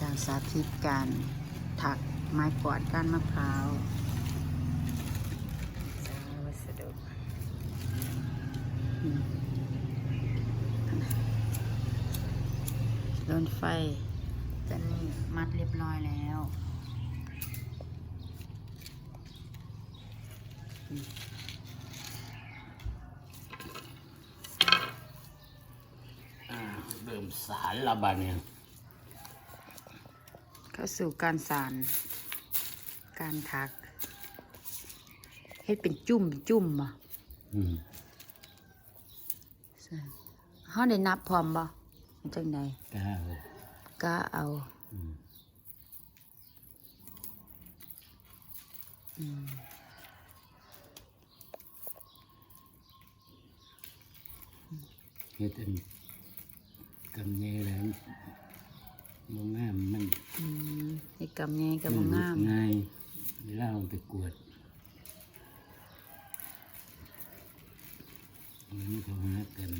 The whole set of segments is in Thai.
การสาธิตการถักไม้กวาดก้านมะพร้าววัสดุโดนไฟจะนี่มัดเรียบร้อยแล้วอ่าเริ่ม สารละบาดเนี่ยเข้าสู่การสานการถักเฮ็ดเป็นจุ่มเป็นจุ่มบ่อืมใช่เฮาได้นับพร้อมบ่มันจังใดก้าวก็เอาอืมอืมเฮ็ดอัน กำเนแล้วมงงามมันอืมให้กำไงกำบ่งาม ง่ายเวลาเราไปกวดมันเขาหากัน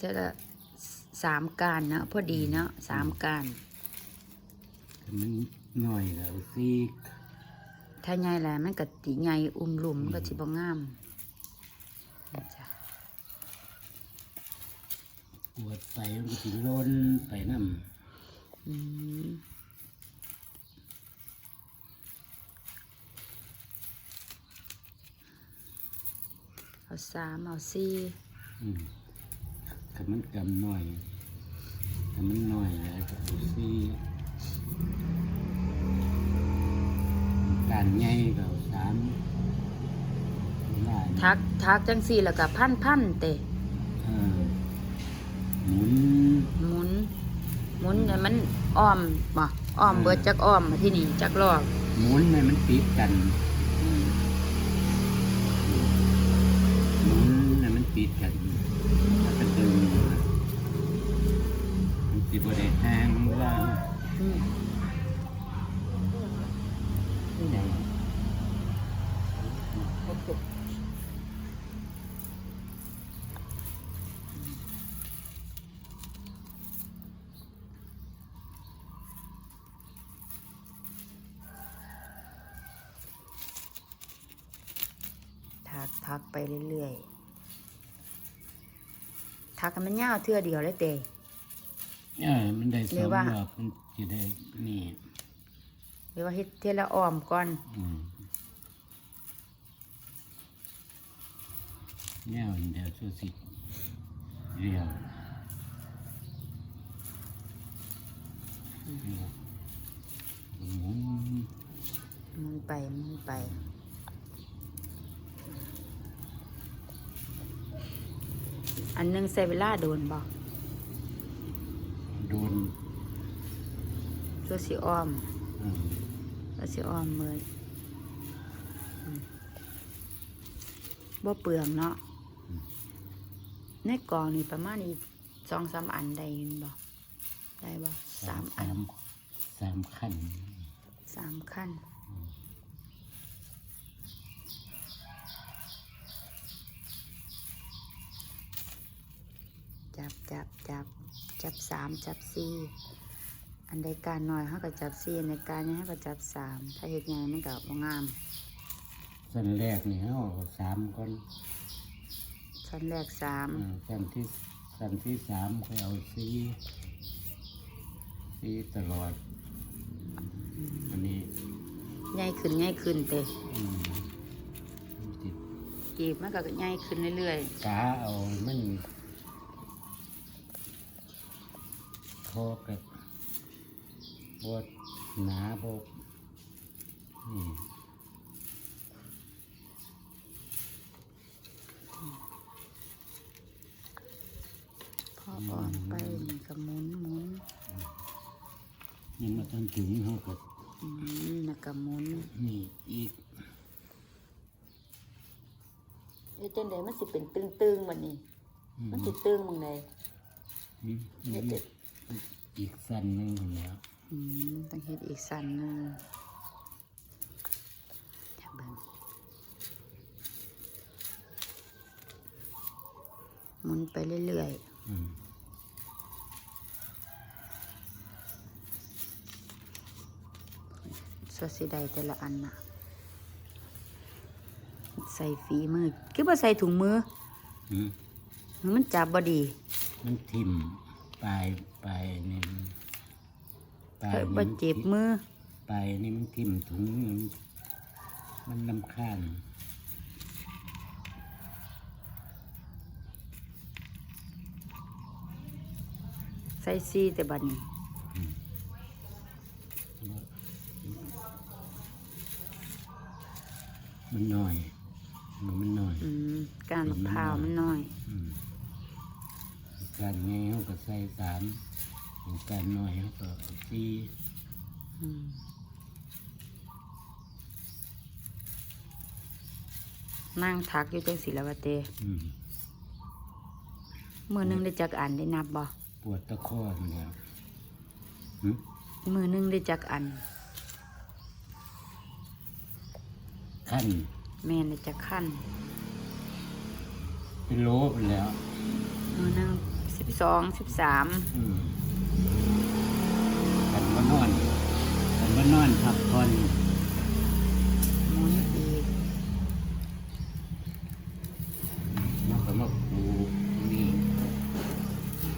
จะละสามการเนาะพอดีเนาะสามการถ้ามันหน่อยแล้วซีกถ้าใหญ่แหละมันก็ติใหญ่อุ้มลุ่มมันก็สิบ่งามนี่จ้ะ กวดไปมันก็สิล้นไปน้อืมเอาสามเอาสี่ำอืมถ้ามันกำหน่อยถ้ามันหน่อยแล้วก็เอาซีกการใหญ่ก็เอาสามได้ทักทักจังสี่แล้วก็พันพันเตะเออ หมุนหมุนหมุนให้มันอ้อมบ่อ้อมเบิดจักอ้อมมาที่นี่จักรอบหมุนให้มันติดกันอืมหมุนให้มันติดกันแล้วก็ดึงมันติดบริแห้งว่าอืม ที่ไหน ทักทักไปเรื่อยๆทักให้มันยาวเทื่อเดียวเลยเตะเออมันได้สหรือองว่ารอบมันจะได้นี่หรือว่าเฮ็ดเทื่อละอ้อมก่อนอืมเนี่ยมันเดี๋ยวสู้สิเรียวหมุนหมุนไปหมุนไป อันหนึงใส่เวลาโดนบ่โดนตัวสิอ้อมอืมตัวสิอ้อมมืออืมบ่เปลืองเนาะในกล่องนี่ประมาณอีกสองสามอันได้ยินบ่ได้บ่สามอัสานมสามขั้นสามขั้น จับจับจับจับสามจับสี่อันใดการน้อยเขาก็จับสี่อันใดการใหญ่เขาก็จับสามถ้าเห็ดใหญ่มันก็บ่งาม สั้นแรกนี่เขาเอาสามก่อนชั้นแรกสามอ่าสั้นที่สั้นที่สามเขาเอาสี่สี่ตลอด อันนี้ใหญ่ขึ้นใหญ่ขึ้นเตะอืมติด กีบมันก็ใหญ่ขึ้นเรื่อยกาเอามัน อกับพวกหนาพวกนี่ๆพออ่อนไปนี่ก็หมุนหมุนยังมาทันถึงเขากับอืมแล้วก็หมุนนี่อีกเฮ็ดจังไดมันสิเป็นตึงๆบัดนี้อืมมันสิตึงบังใดอืมเฮ็ดเด็ด อีกสั้นหนึงแล้วอืมต้องเฮ็ดอีกสั้นหนึงจับเบิ่งหมุนไปเรื่อยอืมๆสวสิได้แต่ละอันน่ะ ใส่ฝีมือคือว่าใส่ถุงมือ อืมมันจับบ่ดี มันทิ่ม ปลายปลายนี่มันปลายเพิ่นนี่บ่มันเจ็บทิ่มือ ปลายนี่มันทิ่มถุงมันมันลำคาญใส่ซีแต่บัดนี้ มันน้อยมันมันน้อย อืมการมะพร้าวมันน้อย อืม การแง่เขาก็ใส่สามการน้อยเขาก็สี่อืมนั่งทักอยู่จังสิละวะเตอืมมือหนึงได้จักอันได้นับบ่ปวดตะข้อมันแล้วหึมือหนึงได้จักอันขั้นแม่นได้จักขั้นเป็นโลไปแล้วมือหนึง สิบสองสิบสามอืมกันว่านอนกันว่านอนพักผ่อนหมุนอีกมันก็มาปูนี่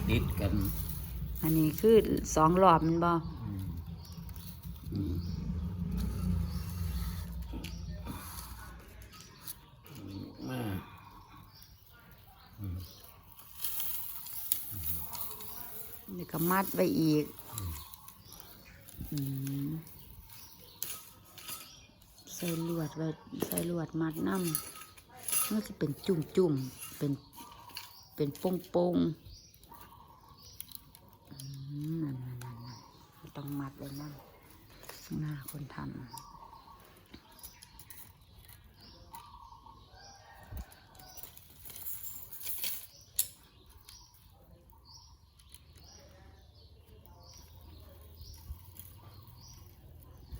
ติดกัน อันนี้คือสองรอบแมันบ่ อืมอืมมาอืม นี่ ก็มัดไว้อีกอใส่ลวดไว้ใส่ลวดมัดน้ำมันจะเป็นจุ่มจุ่มๆเป็นเป็นโป่งโป่งๆนั่นนั่นนั่นต้องมัดไว้นั่นข้างหน้าคนทำ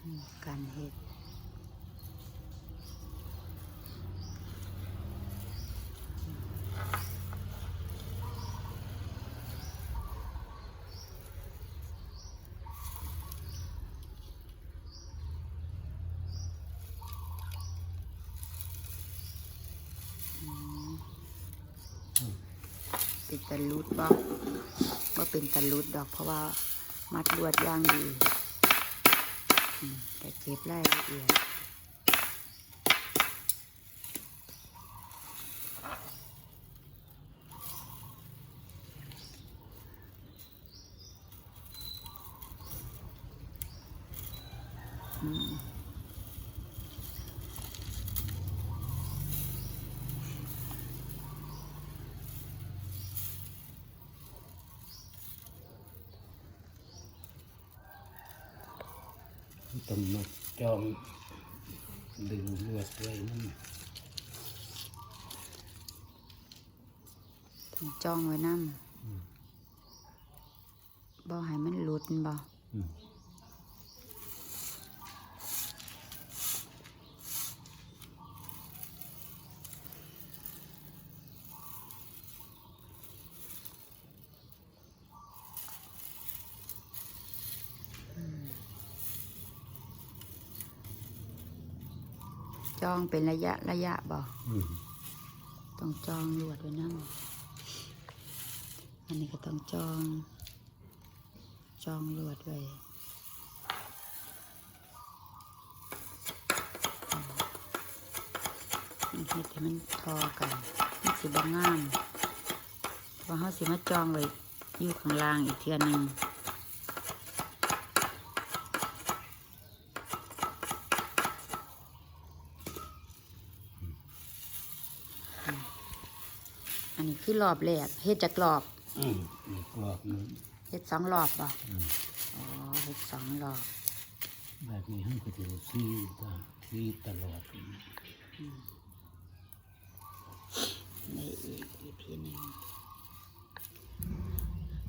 อืม การเห็ดเป็นตะลุดบ่ว่าเป็นตะลุดดอกเพราะว่ามัดลวดย่างดี มแต่เก็บรายละเอียด ต้องมาจองดึงเลือดไว้นั่นต้องจ้องไว้นั่นบ่ให้มันหลุดบ่ อืม จ้องเป็นระยะระยะบ่อืมต้องจองลวดไว้นั่นอันนี้ก็ต้องจอง จองลวดไว้มันเฮ็ดให้มันทอกันมันสิบ่งามเพราะเขาสิมาจองไว้อยู่ข้างล่างอีกเทื่อหนึง คือรอบแรกเฮ็ดจากรอบอืมอีกรอบหนึง เฮ็ดสองรอบป่ะอืม อ๋อเฮ็ดสองรอบ แบบนี้ให้ก็จะซีตาซีตลอดในอีกอีพีหนึ่ง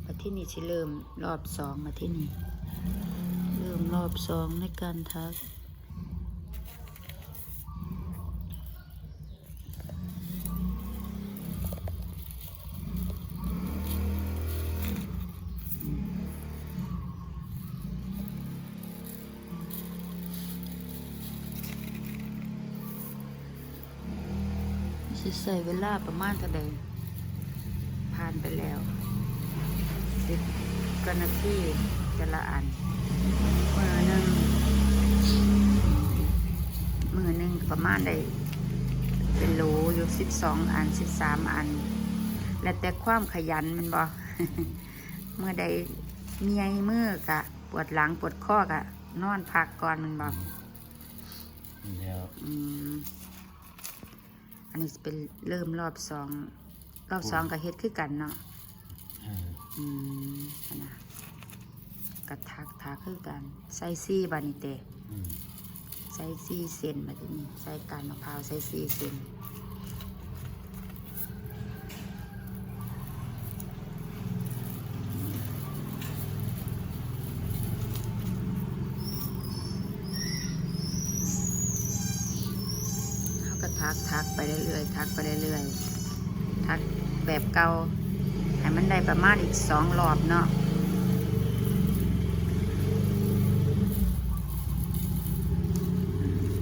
มาที่นี่สิเริ่มรอบสองมาที่นี่ เริ่มรอบสองในการทัก ใส่เวลาประมาณเท่าใดผ่านไปแล้วสิบกว่านาทีแต่ละอันมือหนึ่งมือหนึ่งประมาณได้เป็นโหลอยู่สิบสองอันสิบสามอัน แล้วแต่ความขยันแมันบอเมื่อใดเมียมือกะ ปวดหลังปวดข้อกะ นอนพักก่อนแมันบอแล้วอืม อันนี้สิเป็นเริ่มรอบสองรอบสองกับเฮ็ดคือกันเนาะเอออืมอันนะกระทักทักคือกันใส่ซี่บานิเตะอืมใส่ซี่เซนมาที่นี่ใส่การมะพร้าวใส่ซี่เซน ก็ทักทักไปเรื่อยๆทักไปเรื่อยๆทักแบบเก่าให้มันได้ประมาณอีกสองรอบเนาะ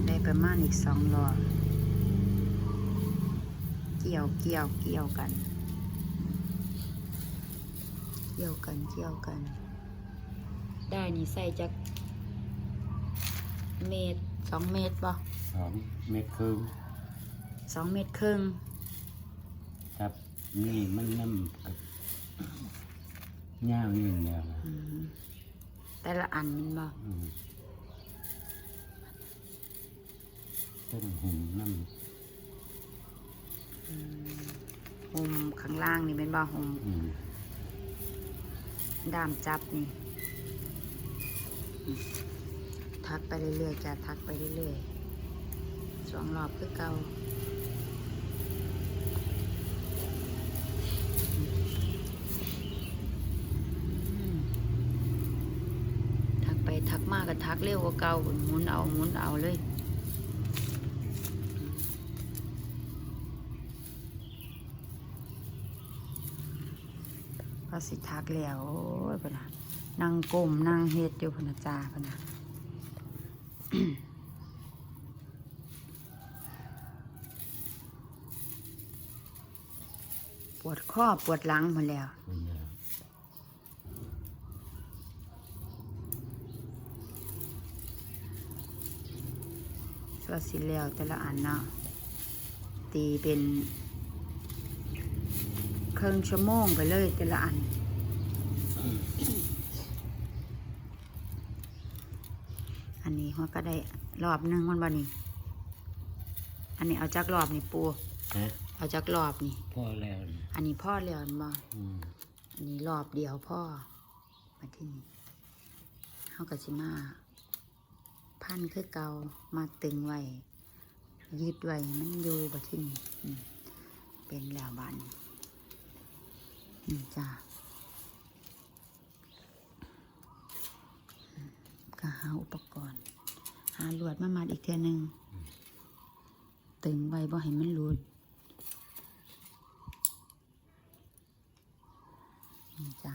ได้ประมาณอีกสองรอบ เกี่ยวเกี่ยวเกี่ยวกัน เกี่ยวกันเกี่ยวกัน ได้นี่ใส่จากเมตรสองเมตรป่ะสองเมตรครึ่ง สองเมตรครึ่งครับนี่มันน้ำกับย่างนี่แล้วอืมแต่ละอันมันบ่อืมต้นหุ่นน้หุมข้างล่างนี่เป็นบ่หุมำอืมด้ามจับนี่อืมทักไปเรื่อยๆจะทักไปเรื่อยๆสองรอบคือเก่า อืมทักไปทั ทักเร็วกว่าเก่าหมุนเอาหมุนเอาเลยพอสิทักแล้วพนะนั่งก้มนั่งเฮ็ดอยู่พนะจ้าพนะปวดข้อปวดหลังหมดแล้ว คุณแล้ว ก็สิแล้วแต่ละอันเนาะตีเป็นครึ่งชั่วโมงไปเลยแต่ละอัน อันนี้หัวก็ได้รอบหนึ่งมันบ่นี่ อันนี้เอาจากรอบนี่ปูฮะเอาจากรอบนี่ พ่อแล้วนี่อันนี้พ่อแล้วอันบ่อืมอันนี้รอบเดียวพ่อ มาที่นี่เขาก็สิมา พันคือเกามาตึงไว้ยืดไว้ให้มันอยู่บัดที่นี่อืมเป็นแล้วบานนี่จ้าอืมก็หาอุปกรณ์ หาลวดมามัดอีกเท่านึง ตึงไว้บ่ให้มันหลุดนี่จ้า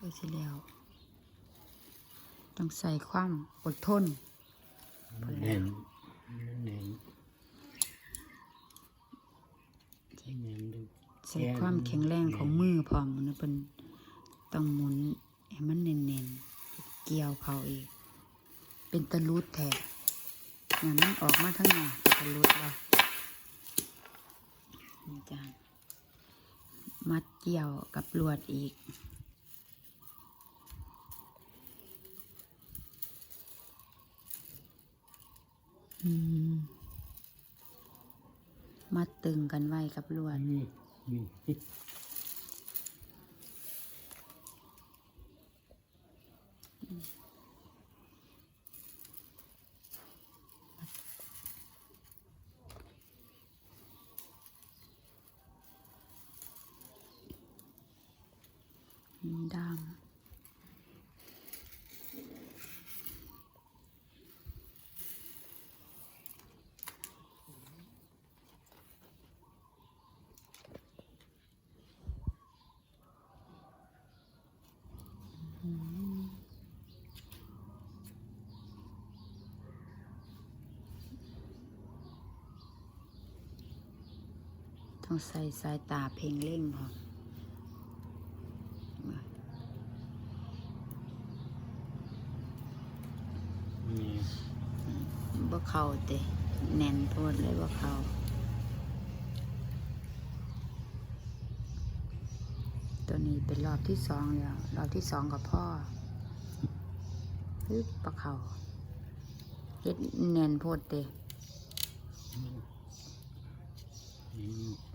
ก็สิแล้ว ต้องใส่ความอดทนเน้นเน้นเน้นดูใส่ความแข็งแรงของมือพร้อมนะเป็นต้องหมุนให้มันเน่นๆเกี่ยวเขาอีกเป็นตะลุดแทนอย่างนั้นออกมาทั้งหน้าเป็นตะลุดแล้วนี่จ้ามัดเกี่ยวกับลวดอีก มมัดตึงกันไว้กับลวอัดนนี้มีพิษดาม ต้องใส่สายตาเพ่งเล่งพอนี่บ่เข้าเตะแน่นโพดเลยบ่เข้าตัวนี้เป็นรอบที่สองแล้ว รอบที่สองกับพ่อฮึบปะเขาเฮ็ดแน่นโพดเตะ นี่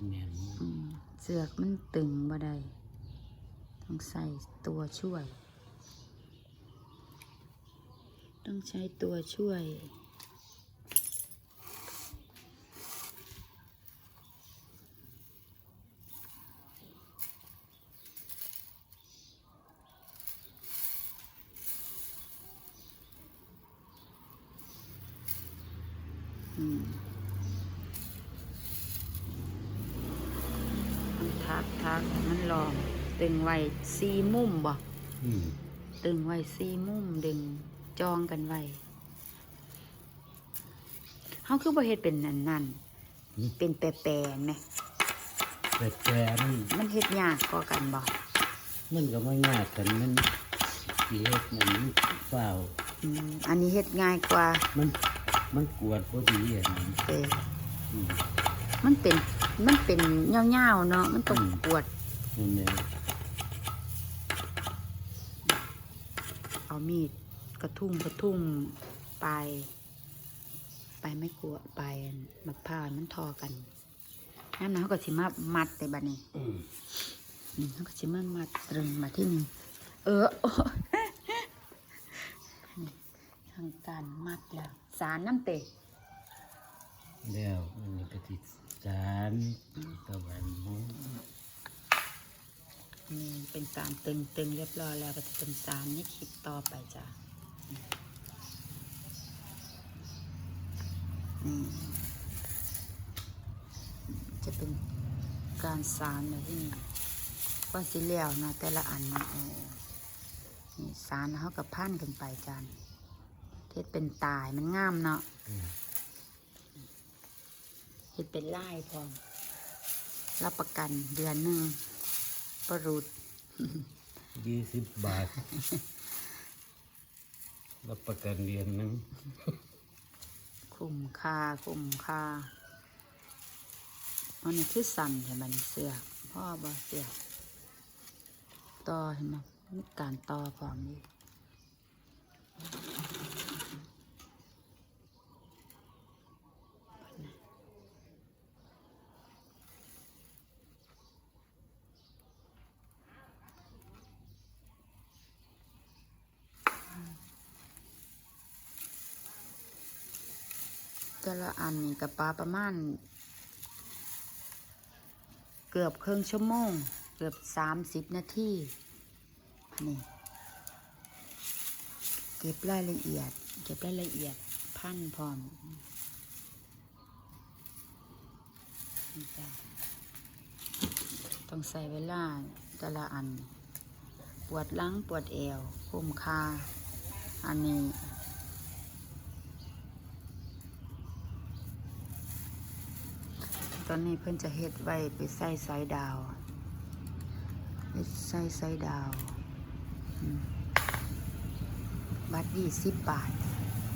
แม่นอืมเสือกมันตึงบ่ได้ต้องใส่ตัวช่วย ต้องใช้ตัวช่วย อืมต้องทักทักให้มันลอง ตึงไว้ ซีมุมบ่อืมตึงไว้ซีมุมดึงจองกันไว้เฮาคือบ่เฮ็ดเป็นนั่นนั่นเป็นแปรๆไหมแต่แต่มันมันเฮ็ดยากกว่ากันบ่มันก็ไม่ยากกันมันสิเฮ็ดมันเปล่าอืมอันนี้เฮ็ดง่ายกว่ามันมันกวดพอดีอะนะเด้อืมมันเป็น มันเป็นยาวๆเนาะ มันต้องอืมปวดนั่นแหละ เอามีดกระทุ่มกระทุ่มปลายปลายไม่กลัวปลายมะพร้าวมันทอกันน้ำน้ำก็สิมามัดในบัดนี้อืมอืมเขาก็ชิมันมาตรึงมาที่นี่เออโอ้นี่ทางการมัดแล้วสารน้ำเตะแล้วมันนี่ก็ติดสารตะวันหมู นี่เป็นการตึงตึงเรียบร้อยแล้วก็จะเป็นสารนี่คลิปต่อไปจ้ะนี่จะเป็นการสารนะที่นี่ว่าสิเหลียวนะแต่ละอันนะโอ้นี่สารเขากับพันกันไปจานเทศเป็นตายมันงามเนาะอืมเห็ดเป็นไล่พร้อมรับประกันเดือนหนึ่ง ประรุดยี่สิบบาท รับประกันเดือนหนึงคุ้มค่าคุ้มค่าอันนี้คือสั่นใช่ไหมเสือกพ่อบอเสือกต่อเห็นไหมมีการต่อพร้อมนี่ แต่ละอันนี่กับปลาประมาณ เกือบครึ่งชั่วโมง เกือบสามสิบนาทีนี่ เก็บรายละเอียด เก็บรายละเอียดพันพร้อมต้องใส่เวลาแต่ละอัน ปวดหลังปวดเอวคุ้มค่าอันนี้ ตอนนี้เพิ่นจะเฮ็ดไว้ไปใส่สายดาวไปใส่สายดาว บัตรยี่สิบบาท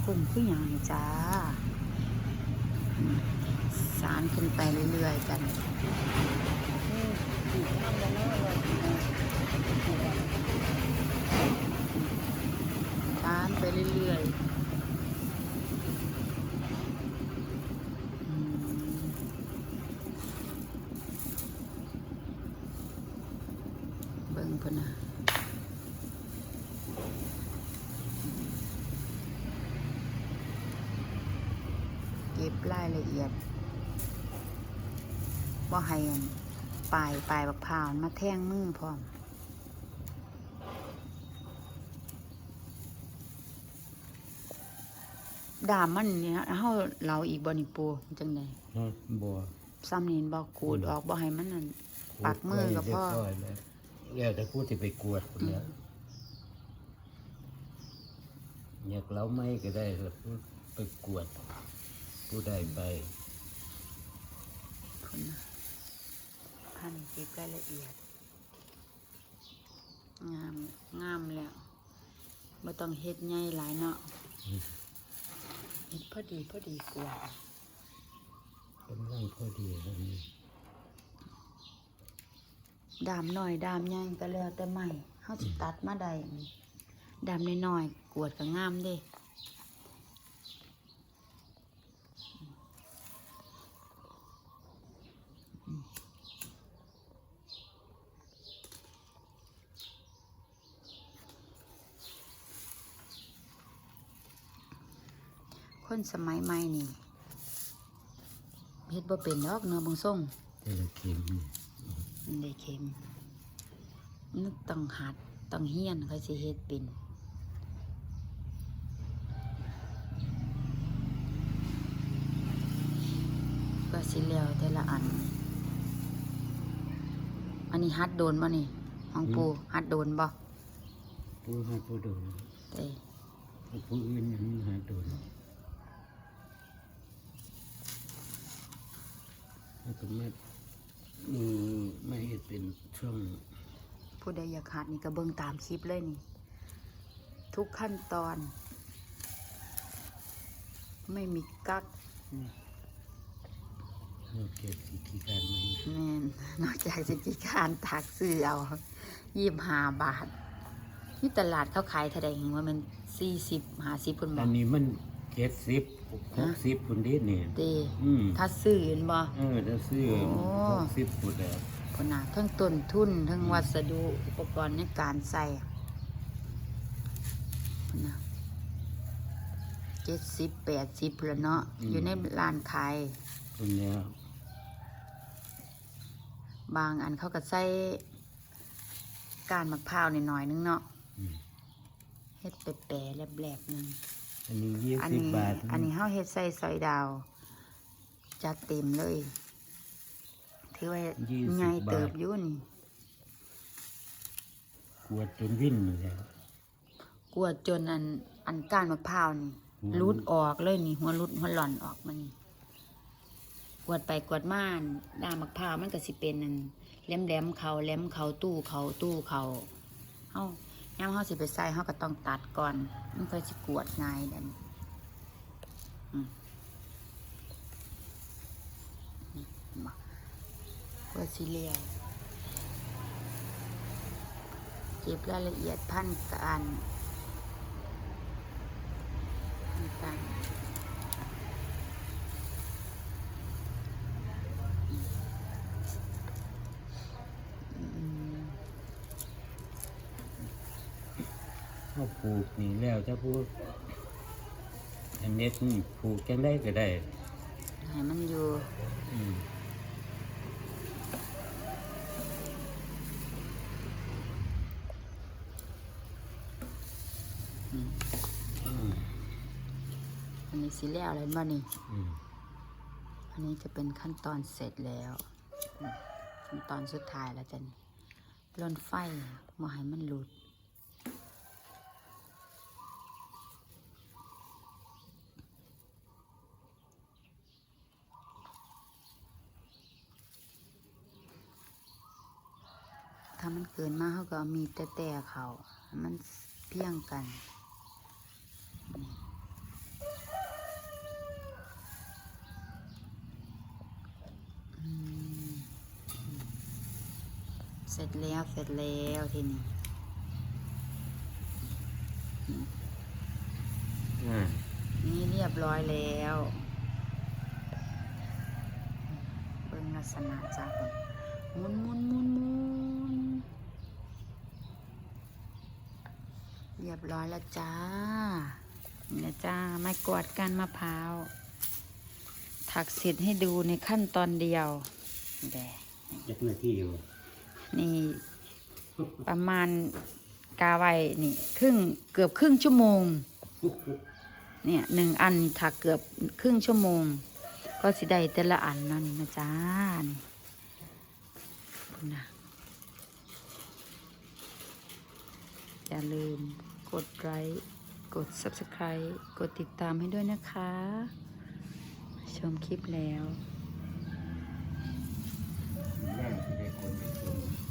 คุ้มขึ้นอย่างนี้จ้า สารขึ้นไปเรื่อยๆกันสารไปเรื่อยๆอืม เบิ่งพุ่นนะเก็บรายละเอียด ว่าให้อันปลายปลายบักพร้าวมาแท่งมือพร้อมดามมันเนี่ยเฮาเราอีกบ่นี่ปูจังไดฮะบัวซ้ำนี่บ่ขูดออกบ่ให้มันนั่นปักมือกับพ่อเรียบร้อยแล้วแล้วแต่พูดที่ไปกวดคนแล้วอยากเล้าไม่ก็ได้แล้วพูดไปกวดผู้ใดไปพุ่นนะ ก็บรายละเอียด งาม งามแล้วไม่ต้องเฮ็ดใหญ่หลายเนาะเฮ็ดพอดีพอดีกว่ากำลังพอดีแล้วนี่ดามหน่อยดามใหญ่ก็แล้วแต่ไม่เฮาสิตัดมาได้นี่ดามน้อยๆกวดก็งามเด้ คนสมัยใหม่นี่เฮ็ดบ่เป็นดอกเนาะบางส่งแต่ละเข็มนี่มันได้เค็มนึกต้องหัดต้องเฮียนเขาสิเฮ็ดเป็นก็สิแล้วแต่ละอัน อันนี้ฮัดโดนบ่นี่ของปูฮัดโดนบ่ผู้ให้ผู้โดนเต้ผู้อื่นยังหาโดน แล้วก็มาอืมไม่เห็นเป็นช่วงผู้ใดอยากหัดนี่ก็เบิ่งตามคลิปเลยนี่ ทุกขั้นตอน ไม่มีกักนี่นอกจากสิทธิการมันแม่นนอกจากสิกิการตากซื้อเอายี่ห้าบาท ที่ตลาดเขาขายเท่าใดเห็นว่ามันสี่สิบห้าสิบคนบอัอนกนี้มัน เจ็ดสิบหกสิบคนเดีเนี่ยเตอืมถ้าซื้อเห็นบ่ เออถ้าซื้อโอ้ หกสิบปุดแล้วคนน่ะทั้งต้นทุนทั้งวัสดุอุปกรณ์ในการใส่คนน่ะเจ็ดสิบแปดสิบแล้วเนาะอยู่ในร้านขาย คนแล้วบางอันเขาก็ใส่ก้านมะพร้าวหน่อยๆนึงเนาะอืมเฮ็ดแปรๆแหลบๆนึง อันนี้ยี่อันสิบนี้บาทอันนี้เฮาเฮ็ดใส่ซอยดาว จัดเต็มเลย ถือว่าใหญ่เติบอยู่นี่ กวดจนวิ่นหมดแล้วกวดจนอันอันก้านมะพร้าวนี่หัว รุดออกเลยนี่ หัวรุดหัวหล่อนออกมานี่กวดไปกวดมาอันด้ามมะพร้าวมันก็สิเป็นอันแหลมๆเขาแหลมเขาตู้เขาตู้เขาเฮา ยามเฮาสิไปใส่เฮาก็ต้องตัดก่อน มันก็จะกวดง่ายดันอืมนี่มาเพื่อสิเลียวเก็บรายละเอียดพันกันพันกัน อืม เขาปลูก นี่แล้วถ้าพูดอันเน็ตนี่ปลูกจังได้ก็ได้ ให้มันอยู่ อืมอันนี้สิแล้วอะไรบ้านี่ อืมอันนี้จะเป็นขั้นตอนเสร็จแล้วอืมขั้นตอนสุดท้ายแล้วจ้ะนี่ลนไฟมาให้มันหลุดามันเกินมากเขาก็เอามีแต่แต่เขาให้มันเพียงกันอืมเสร็จแล้วเสร็จแล้วทีนี้อ่านี่เรียบร้อยแล้วเบิ่งลักษณะจากหมุนหมุนหมุนหมุนเรี ยบร้อยแล้วจ้านี่นะจ้าไม้กวาดกันมะพร้าว ถักเสร็จให้ดูในขั้นตอนเดียวแดจักหน้าที่อยู่ นี่ ประมาณกาไว้นี่ ครึ่งเกือบครึ่งชั่วโมง เนี่ยหนึ่งอันนี่ถักเกือบครึ่งชั่วโมง ก็สิได้แต่ละอันเนาะนี่นะจ้านี่พุ่นนะอย่าลืม กดไลค์กด subscribe กดติดตามให้ด้วยนะคะ ชมคลิปแล้วแม่ได้คนได้ชม